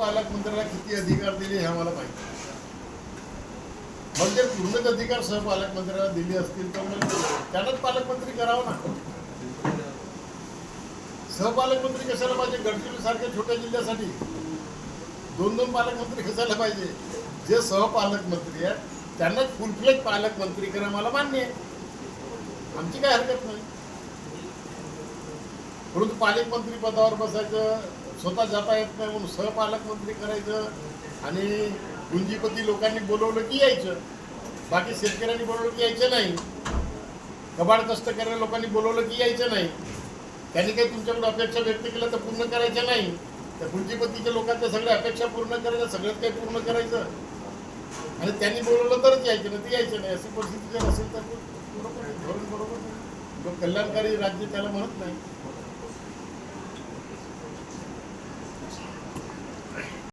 सहपालकमंत्र्याला किती अधिकार दिले हे आम्हाला पाहिजे म्हणजे पूर्णच अधिकार सहपालकमंत्र्याला दिले असतील तर मग त्यानंच पालकमंत्री करावं ना. सहपालकमंत्री कशाला पाहिजे? गडचिरोली सारख्या छोट्या जिल्ह्यासाठी. दोन दोन पालकमंत्री कशाला पाहिजे? जे सहपालकमंत्री आहेत त्यांनाच फुलफ्लेज पालकमंत्री करा मला मान्य आहे. आमची काय हरकत नाही. परंतु पालकमंत्री पदावर बसायचं स्वतः जाता येत नाही म्हणून सहपालकमंत्री करायचं आणि गुंजीपती लोकांनी बोलवलं की यायचं. बाकी शेतकऱ्यांनी बोलवलं की यायचं नाही. कबाड कष्ट करणाऱ्या लोकांनी बोलवलं की यायचं नाही. त्यांनी काही तुमच्याकडे अपेक्षा व्यक्त केल्या तर पूर्ण करायच्या नाही. तर गुंजीपतीच्या लोकांच्या सगळ्या अपेक्षा पूर्ण करायच्या सगळ्यात काही पूर्ण करायचं. आणि त्यांनी बोलवलं तरच यायचं नाही ते यायचं नाही. अशी परिस्थिती जर असेल तर बरोबर धोरण बरोबर कल्याणकारी राज्य त्याला म्हणत नाही.